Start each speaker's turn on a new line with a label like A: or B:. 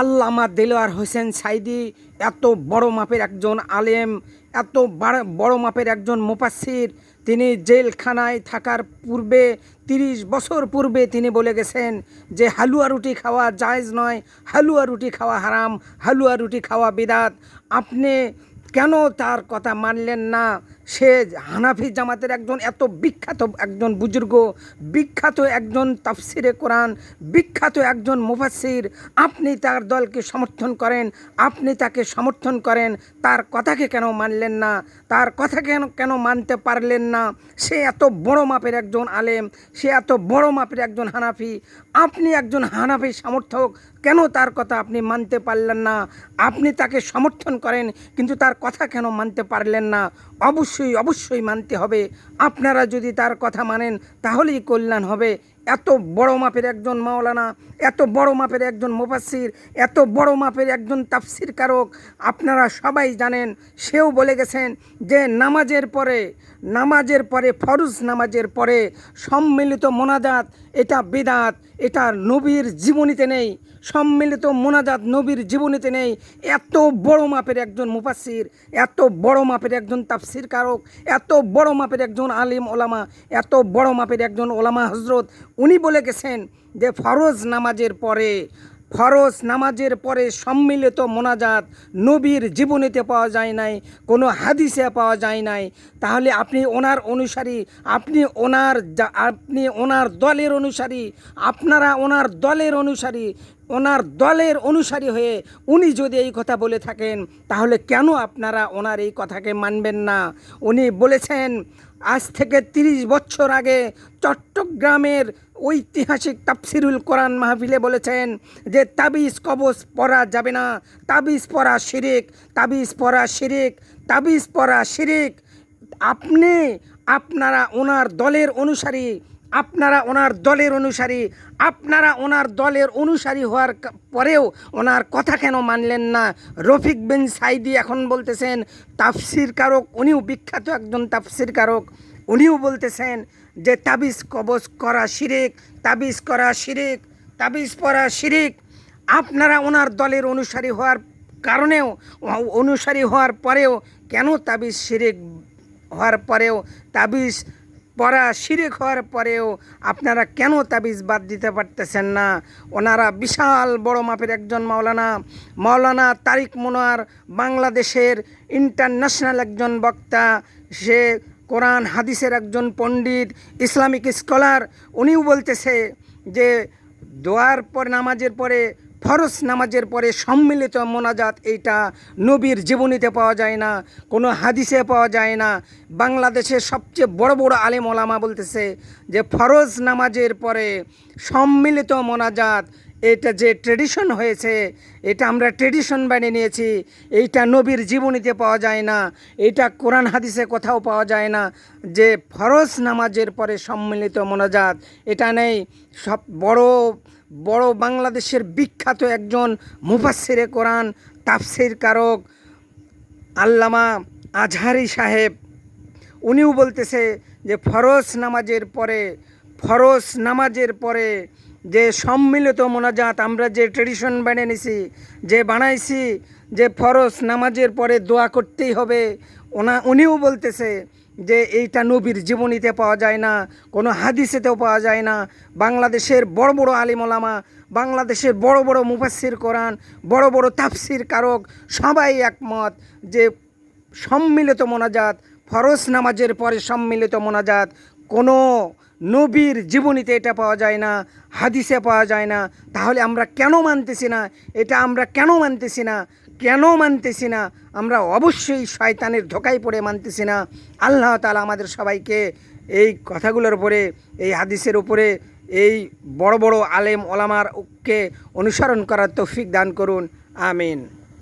A: আল্লামা দেলোয়ার হোসেন সাইদি, এত বড় মাপের একজন আলেম, এত বড় মাপের একজন মুপাসির তিনি জেলখানায় থাকার পূর্বে, তিরিশ বছর পূর্বে তিনি বলে গেছেন যে, হালুয়া রুটি খাওয়া জায়েজ নয়, হালুয়া রুটি খাওয়া হারাম, হালুয়া রুটি খাওয়া বিদাত। আপনি কেন তার কথা মানলেন না? সে হানাফি জামাতের একজন, এত বিখ্যাত একজন বুজুর্গ, বিখ্যাত একজন তাফসিরে কোরআন, বিখ্যাত একজন মুফাসির আপনি তার দলকে সমর্থন করেন, আপনি তাকে সমর্থন করেন, তার কথাকে কেন মানলেন না, তার কথা কেন কেন মানতে পারলেন না? সে এত বড় মাপের একজন আলেম, সে এত বড় মাপের একজন হানাফি, আপনি একজন হানাফি সমর্থক, কেন তার কথা আপনি মানতে পারলেন না? আপনি তাকে সমর্থন করেন, কিন্তু তার কথা কেন মানতে পারলেন না? অবশ্যই অবশ্যই অবশ্যই মানতে হবে। আপনারা যদি তার কথা মানেন তাহলেই কল্যাণ হবে। এত বড় মাপের একজন মাওলানা, এত বড় মাপের একজন মুফাসির এত বড় মাপের একজন তাফসির কারক আপনারা সবাই জানেন, সেও বলে গেছেন যে নামাজের পরে নামাজের পরে, ফরজ নামাজের পরে সম্মিলিত মোনাজাত এটা বেদাত, এটা নবীর জীবনীতে নেই, সম্মিলিত মোনাজাত নবীর জীবনীতে নেই। এত বড় মাপের একজন মুফাসির এত বড় মাপের একজন তাফসির কারক এত বড় মাপের একজন আলিম ওলামা, এত বড় মাপের একজন ওলামা হজরত উনি বলে গেছেন যে ফরজ নামাজের পরে, ফরজ নামাজের পরে সম্মিলিত মোনাজাত নবীর জীবনীতে পাওয়া যায় নাই, কোনো হাদিসে পাওয়া যায় নাই। তাহলে আপনি ওনার অনুসারী, আপনি ওনার আপনি ওনার দলের অনুসারী, আপনারা ওনার দলের অনুসারী ওনার দলের অনুসারী হয়ে উনি যদি এই কথা বলে থাকেন, তাহলে কেন আপনারা ওনার এই কথাকে মানবেন না? উনি বলেছেন, আজ থেকে তিরিশ বছর আগে চট্টগ্রামের ঐতিহাসিক তাফসিরুল কোরআন মাহফিলে বলেছেন যে, তাবিজ কবজ পরা যাবে না, তাবিজ পরা শিরিক, তাবিজ পরা শিরিক, তাবিজ পরা শিরিক। আপনি, আপনারা ওনার দলের অনুসারী আপনারা ওনার দলের অনুসারী, আপনারা ওনার দলের অনুসারী হওয়ার পরেও ওনার কথা কেন মানলেন না? রফিক বিন সাইদি এখন বলতেছেন, তাফসির কারক, উনিও বিখ্যাত একজন তাফসির কারক। উনিও বলতেছেন যে, তাবিজ কবজ করা শিরিক, তাবিজ করা শিরিক, তাবিজ পরা শিরিক। আপনারা ওনার দলের অনুসারী হওয়ার কারণেও অনুসারী হওয়ার পরেও কেন তাবিজ শিরিক হওয়ার পরেও তাবিজ পড়া শিরিক হওয়ার পরেও আপনারা কেন তাবিজ বাদ দিতে পারতেছেন না? ওনারা বিশাল বড় মাপের একজন মাওলানা। মাওলানা তারিক মনোয়ার বাংলাদেশের ইন্টারন্যাশনাল একজন বক্তা। সে কোরআন, হাদিসের একজন পণ্ডিত, ইসলামিক স্কলার। উনিও বলতেছে যে, দোয়ার পর, নামাজের পরে ফরজ নামাজের পরে সম্মিলিত মোনাজাত এইটা নবীর জীবনীতে পাওয়া যায় না, কোনো হাদিসে পাওয়া যায় না। বাংলাদেশের সবচেয়ে বড় বড় আলেম ওলামা বলতেছে যে ফরজ নামাজের পরে সম্মিলিত মোনাজাত এটা যে ট্রেডিশন হয়েছে, এটা আমরা ট্রেডিশন বানিয়ে নিয়েছি, এইটা নবীর জীবনীতে পাওয়া যায় না। এটা কোরআন হাদিসে কোথাও পাওয়া যায় না যে ফরজ নামাজের পরে সম্মিলিত মোনাজাত। এটা নেই, সব বড় বড় বাংলাদেশের বিখ্যাত একজন মুফাসিরে কোরআন তাফসির কারক আল্লামা আজহারি সাহেব। উনিও বলতেছে যে ফরজ নামাজের পরে, ফরজ নামাজের পরে যে সম্মিলিত মোনাজাত আমরা যে ট্রেডিশন বানিয়ে নিছি, যে বানাইছি যে ফরজ নামাজের পরে দোয়া করতেই হবে। ওনা, উনিও বলতেছে যে এইটা নবীর জীবনীতে পাওয়া যায় না, কোনো হাদিসেতেও পাওয়া যায় না। বাংলাদেশের বড় বড় আলিমলামা, বাংলাদেশের বড় বড় মুফাসির কোরআন, বড় বড় তাফসির কারক সবাই একমত যে সম্মিলিত মোনাজাত, ফরজ নামাজের পরে সম্মিলিত মোনাজাত, কোনো নবীর জীবনীতে এটা পাওয়া যায় না, হাদিসে পাওয়া যায় না। তাহলে আমরা কেন মানতেছি না? এটা আমরা কেন মানতেছি না? কেন মানতেছি না? আমরা অবশ্যই শয়তানের ধোকায় পড়ে মানতেছি না। আল্লাহ তালা আমাদের সবাইকে এই কথাগুলোর উপরে, এই হাদিসের উপরে, এই বড় বড় আলেম ওলামার ওলামারকে অনুসরণ করার তৌফিক দান করুন। আমিন।